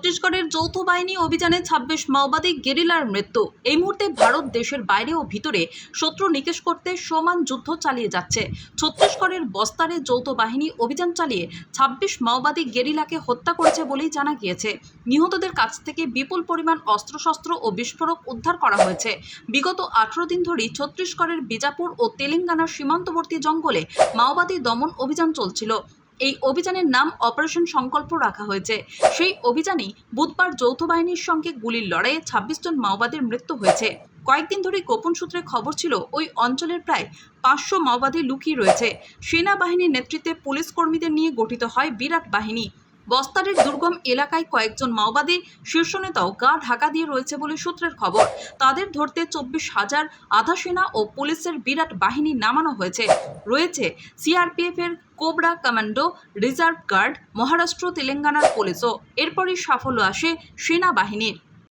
ছত্তিশগড়ের যৌথ বাহিনী অভিযানে ছাব্বিশ মাওবাদী গেরিলার মৃত্যু। এই মুহূর্তে ভারত দেশের বাইরে ও ভিতরে শত্রু নিকেশ করতে সমান যুদ্ধ চালিয়ে যাচ্ছে। ছত্তিশগড়ের বস্তারে যৌথ বাহিনী অভিযান চালিয়ে ছাব্বিশ মাওবাদী গেরিলাকে হত্যা করেছে বলেই জানা গিয়েছে। নিহতদের কাছ থেকে বিপুল পরিমাণ অস্ত্রশস্ত্র ও বিস্ফোরক উদ্ধার করা হয়েছে। বিগত আঠারো দিন ধরেই ছত্তিশগড়ের বিজাপুর ও তেলেঙ্গানার সীমান্তবর্তী জঙ্গলে মাওবাদী দমন অভিযান চলছিল। এই অভিযানের নাম অপারেশন সংকল্প রাখা হয়েছে। সেই অভিযানেই বুধবার যৌথ বাহিনীর সঙ্গে গুলির লড়াইয়ে ছাব্বিশ জন মাওবাদীর মৃত্যু হয়েছে। কয়েকদিন ধরে গোপন সূত্রে খবর ছিল, ওই অঞ্চলের প্রায় পাঁচশো মাওবাদী লুকিয়ে রয়েছে। সেনাবাহিনীর নেতৃত্বে পুলিশ কর্মীদের নিয়ে গঠিত হয় বিরাট বাহিনী। বস্তারের দুর্গম এলাকায় কয়েকজন মাওবাদী শীর্ষ নেতাও গা ঢাকা দিয়ে রয়েছে বলে সূত্রের খবর। তাদের ধরতে চব্বিশ হাজার আধা সেনা ও পুলিশের বিরাট বাহিনী নামানো হয়েছে। রয়েছে সিআরপিএফ এর cobra commando, reserve guard, Maharashtra, তেলেঙ্গানার পুলিশও। এরপরই সাফল্য আসে সেনাবাহিনীর।